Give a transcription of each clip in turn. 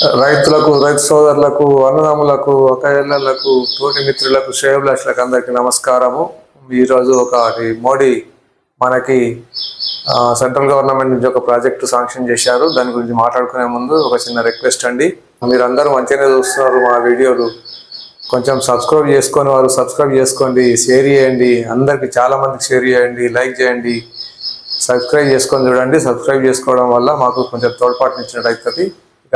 రైతులకు రైతు సోదరులకు అన్నదమ్ములకు అక్కయ్యలకు తోటి మిత్రులకు శ్రేయభిలాషులకు అందరికీ నమస్కారము. ఈరోజు ఒక మోడీ మనకి సెంట్రల్ గవర్నమెంట్ నుంచి ఒక ప్రాజెక్టు శాంక్షన్ చేశారు. దాని గురించి మాట్లాడుకునే ముందు ఒక చిన్న రిక్వెస్ట్ అండి. మీరందరూ మంచిగానే చూస్తున్నారు మా వీడియోలు. కొంచెం సబ్స్క్రైబ్ చేసుకొని వారు సబ్స్క్రైబ్ చేసుకోండి షేర్ చేయండి. అందరికీ చాలా మందికి షేర్ చేయండి లైక్ చేయండి. సబ్స్క్రైబ్ చేసుకొని చూడండి. సబ్స్క్రైబ్ చేసుకోవడం వల్ల మాకు కొంచెం తోడ్పాటునిచ్చినట్టు అవుతుంది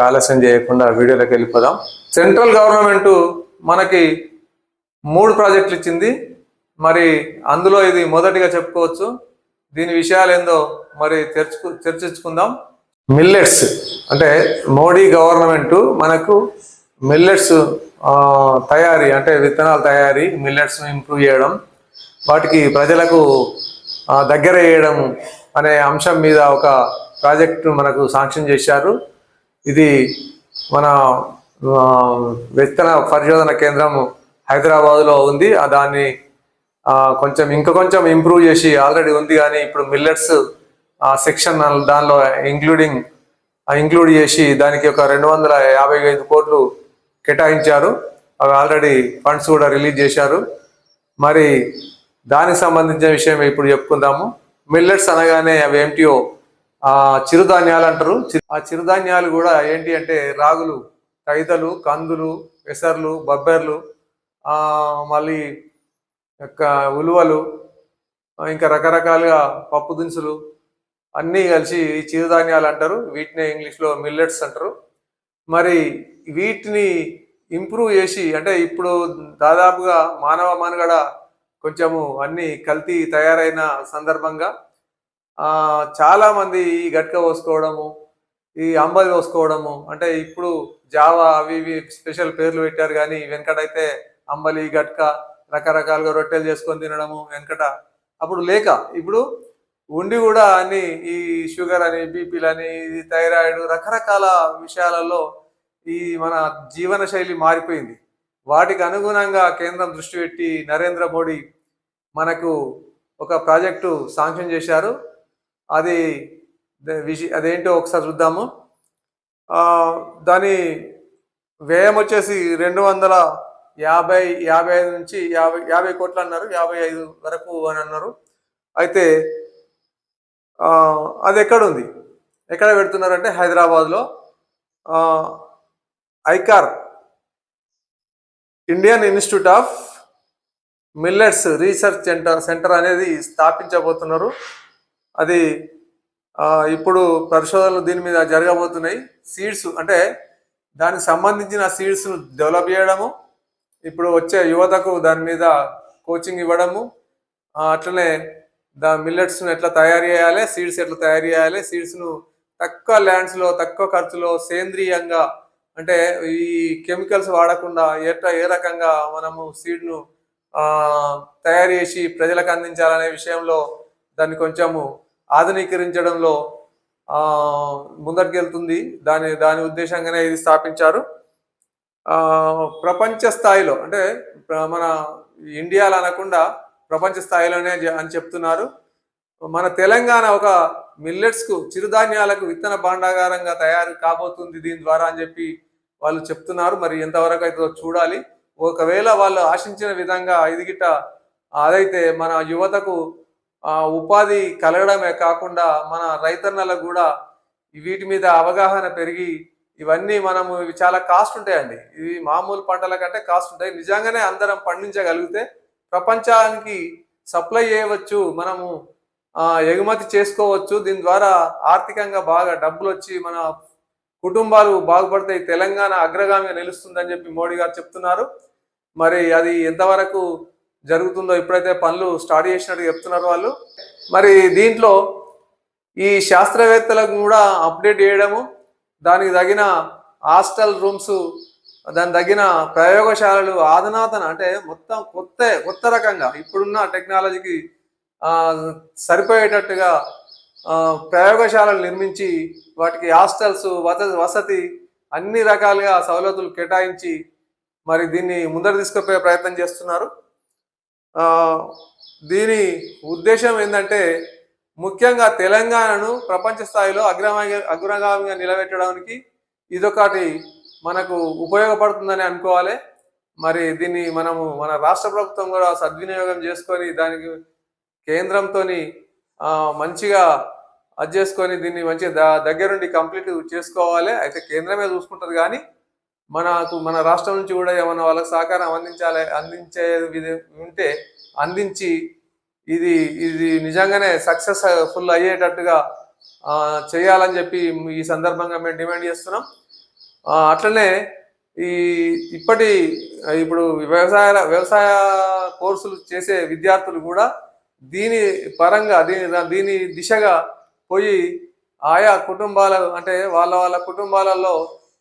ఆలస్యం చేయకుండా వీడియోలోకి వెళ్ళిపోదాం. సెంట్రల్ గవర్నమెంట్ మనకి మూడు ప్రాజెక్టులు ఇచ్చింది. మరి అందులో ఇది మొదటిగా చెప్పుకోవచ్చు. దీని విషయాలు ఏందో మరి తెరుచుకు చర్చించుకుందాం. మిల్లెట్స్ అంటే మోడీ గవర్నమెంట్ మనకు మిల్లెట్స్ తయారీ అంటే విత్తనాల తయారీ మిల్లెట్స్ ఇంప్రూవ్ చేయడం వాటికి ప్రజలకు దగ్గర చేయడం అనే అంశం మీద ఒక ప్రాజెక్టు మనకు శాంక్షన్ చేశారు. ఇది మన విత్తన పరిశోధన కేంద్రం హైదరాబాద్లో ఉంది. ఆ దాన్ని కొంచెం ఇంకా కొంచెం ఇంప్రూవ్ చేసి ఆల్రెడీ ఉంది కానీ ఇప్పుడు మిల్లెట్స్ సెక్షన్ దానిలో ఇంక్లూడింగ్ ఇంక్లూడ్ చేసి దానికి ఒక రెండు వందల యాభై ఐదు కోట్లు కేటాయించారు. అవి ఆల్రెడీ ఫండ్స్ కూడా రిలీజ్ చేశారు. మరి దానికి సంబంధించిన విషయం ఇప్పుడు చెప్పుకుందాము. మిల్లెట్స్ అనగానే అవి ఏమిటియో చిరుధాన్యాలు అంటారు. చి- ఆ చిరుధాన్యాలు కూడా ఏంటి అంటే రాగులు కైదలు కందులు పెసర్లు బబ్బెర్లు మళ్ళీ యొక్క ఉలువలు ఇంకా రకరకాలుగా పప్పు దినుసులు అన్నీ కలిసి ఈ చిరుధాన్యాలు అంటారు. వీటిని ఇంగ్లీష్లో మిల్లెట్స్ అంటారు. మరి వీటిని ఇంప్రూవ్ చేసి అంటే ఇప్పుడు దాదాపుగా మానవ మనుగడ కొంచెము అన్ని కల్తీ తయారైన సందర్భంగా చాలామంది ఈ గట్క పోసుకోవడము ఈ అంబలి పోసుకోవడము అంటే ఇప్పుడు జావా అవి ఇవి స్పెషల్ పేర్లు పెట్టారు కానీ వెనకటైతే అంబలి గట్క రకరకాలుగా రొట్టెలు చేసుకొని తినడము వెనకట. అప్పుడు లేక ఇప్పుడు ఉండి కూడా అన్ని ఈ షుగర్ అని బీపీలని ఇది థైరాయిడ్ రకరకాల విషయాలలో ఈ మన జీవన శైలి మారిపోయింది. వాటికి అనుగుణంగా కేంద్రం దృష్టి పెట్టి నరేంద్ర మోడీ మనకు ఒక ప్రాజెక్టు శాంక్షన్ చేశారు. అది ద- అదేంటో ఒకసారి చూద్దాము. దాని వ్యయం వచ్చేసి రెండు వందల యాభై యాభై ఐదు నుంచి యాభై యాభై కోట్లు అన్నారు. యాభై ఐదు వరకు అని అన్నారు. అయితే అది ఎక్కడ ఉంది ఎక్కడ పెడుతున్నారంటే హైదరాబాద్లో. ICAR Indian institute of millets research centre centre అనేది స్థాపించబోతున్నారు. అది ఇప్పుడు పరిశోధనలు దీని మీద జరగబోతున్నాయి. సీడ్స్ అంటే దానికి సంబంధించిన సీడ్స్ను డెవలప్ చేయడము ఇప్పుడు వచ్చే యువతకు దాని మీద కోచింగ్ ఇవ్వడము అట్లనే దా మిల్లెట్స్ను ఎట్లా తయారు చేయాలి సీడ్స్ ఎట్లా తయారు చేయాలి సీడ్స్ను తక్కువ ల్యాండ్స్లో తక్కువ ఖర్చులో సేంద్రియంగా అంటే ఈ కెమికల్స్ వాడకుండా ఎట్లా ఏ రకంగా మనము సీడ్ను తయారు చేసి ప్రజలకు అందించాలనే విషయంలో దాన్ని కొంచెము ఆధునీకరించడంలో ఆ, ముందటికెళ్తుంది దాని దాని ఉద్దేశంగానే ఇది స్థాపించారు. ప్రపంచ స్థాయిలో అంటే మన ఇండియాలో అనకుండా ప్రపంచ స్థాయిలోనే అని చెప్తున్నారు. మన తెలంగాణ ఒక మిల్లెట్స్కు చిరుధాన్యాలకు విత్తన భాండాగారంగా తయారు కాబోతుంది దీని ద్వారా అని చెప్పి వాళ్ళు చెప్తున్నారు. మరి ఎంతవరకు అయితే చూడాలి. ఒకవేళ వాళ్ళు ఆశించిన విధంగా ఇదిగిట అదైతే మన యువతకు ఉపాధి కలగడమే కాకుండా మన రైతన్నలకు కూడా వీటి మీద అవగాహన పెరిగి ఇవన్నీ మనము ఇవి చాలా కాస్ట్ ఉంటాయండి. ఇవి మామూలు పంటల కంటే కాస్ట్ ఉంటాయి. నిజంగానే అందరం పండించగలిగితే ప్రపంచానికి సప్లై చేయవచ్చు మనము ఎగుమతి చేసుకోవచ్చు. దీని ద్వారా ఆర్థికంగా బాగా డబ్బులు వచ్చి మన కుటుంబాలు బాగుపడతాయి. తెలంగాణ అగ్రగామిగా నిలుస్తుందని చెప్పి మోడీ గారు చెప్తున్నారు. మరి అది ఎంతవరకు జరుగుతుందో ఇప్పుడైతే పనులు స్టార్ట్ చేసినట్టు చెప్తున్నారు వాళ్ళు. మరి దీంట్లో ఈ శాస్త్రవేత్తలకు కూడా అప్డేట్ చేయడము దానికి తగిన హాస్టల్ రూమ్స్ దాని తగిన ప్రయోగశాలలు ఆధునాతన అంటే మొత్తం కొత్త కొత్త రకంగా ఇప్పుడున్న టెక్నాలజీకి సరిపోయేటట్టుగా ప్రయోగశాలలు నిర్మించి వాటికి హాస్టల్స్ వసతి అన్ని రకాలుగా సవలతులు కేటాయించి మరి దీన్ని ముందర తీసుకుపోయే ప్రయత్నం చేస్తున్నారు. దీని ఉద్దేశం ఏంటంటే ముఖ్యంగా తెలంగాణను ప్రపంచ స్థాయిలో అగ్రమాగి అగ్రగామిగా నిలబెట్టడానికి ఇదొకటి మనకు ఉపయోగపడుతుందని అనుకోవాలి. మరి దీన్ని మనము మన రాష్ట్ర ప్రభుత్వం కూడా సద్వినియోగం చేసుకొని దానికి కేంద్రంతో మంచిగా అది చేసుకొని దీన్ని మంచిగా దగ్గరుండి కంప్లీట్ చేసుకోవాలి. అయితే కేంద్రమే చూసుకుంటుంది కానీ మనకు మన రాష్ట్రం నుంచి కూడా ఏమన్నా వాళ్ళకి సహకారం అందించాలి అందించే ఉంటే అందించి ఇది ఇది నిజంగానే సక్సెస్ ఫుల్ అయ్యేటట్టుగా చేయాలని చెప్పి ఈ సందర్భంగా మేము డిమాండ్ చేస్తున్నాం. అట్లనే ఈ ఇప్పటి ఇప్పుడు వ్యవసాయ వ్యవసాయ కోర్సులు చేసే విద్యార్థులు కూడా దీని పరంగా దీని దీని దిశగా పోయి ఆయా కుటుంబాల అంటే వాళ్ళ వాళ్ళ కుటుంబాలలో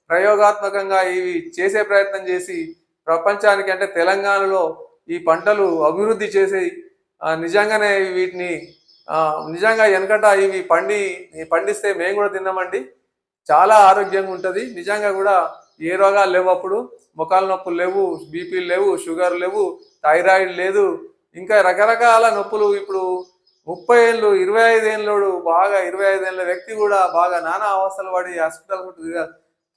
ప్రయోగాత్మకంగా ఇవి చేసే ప్రయత్నం చేసి ప్రపంచానికి అంటే తెలంగాణలో ఈ పంటలు అభివృద్ధి చేసి నిజంగానే వీటిని నిజంగా వెనకట ఇవి పండి పండిస్తే మేము కూడా తిన్నామండి. చాలా ఆరోగ్యంగా ఉంటుంది. నిజంగా కూడా ఏ రోగాలు లేవు అప్పుడు. ముఖాల నొప్పులు లేవు బీపీలు లేవు షుగర్ లేవు థైరాయిడ్ లేదు. ఇంకా రకరకాల నొప్పులు ఇప్పుడు ముప్పై ఏళ్ళు ఇరవై ఐదు ఏళ్ళు బాగా ఇరవై ఐదు ఏళ్ళ వ్యక్తి కూడా బాగా నానా అవస్థలు పడి హాస్పిటల్ తిరగ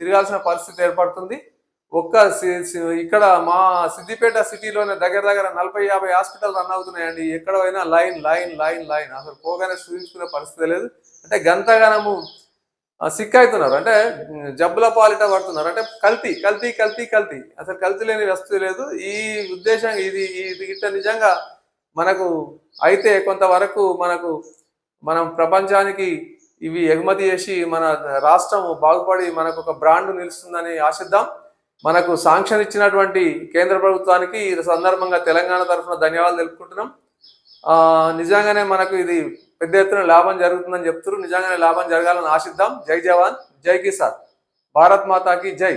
తిరగాల్సిన పరిస్థితి ఏర్పడుతుంది. ఒక్క సి- సి- ఇక్కడ మా సిద్దిపేట సిటీలోనే దగ్గర దగ్గర నలభై యాభై హాస్పిటల్ రన్ అవుతున్నాయండి. ఎక్కడ పోయినా లైన్ లైన్ లైన్ లైన్. అసలు పోగానే చూపించుకునే పరిస్థితి లేదు. అంటే గంతగనము సిక్ అవుతున్నారు. అంటే జబ్బుల పాలిట పడుతున్నారు. అంటే కల్తీ కల్తీ కల్తీ కల్తీ. అసలు కల్తీ లేని వస్తువు లేదు. ఈ ఉద్దేశం ఇది ఇది ఇట్లా నిజంగా మనకు అయితే కొంతవరకు మనకు మనం ప్రపంచానికి ఇవి ఎగుమతి చేసి మన రాష్ట్రం బాగుపడి మనకు ఒక బ్రాండ్ నిలుస్తుందని ఆశిద్దాం. మనకు సాంక్షన్ ఇచ్చినటువంటి కేంద్ర ప్రభుత్వానికి ఈ సందర్భంగా తెలంగాణ తరఫున ధన్యవాదాలు తెలుపుకుంటున్నాం. నిజంగానే మనకు ఇది పెద్ద ఎత్తున లాభం జరుగుతుందని చెప్తున్నారు. నిజంగానే లాభం జరగాలని ఆశిద్దాం. జై జవాన్. జై కిసాన్. భారత్ మాతాకి జై.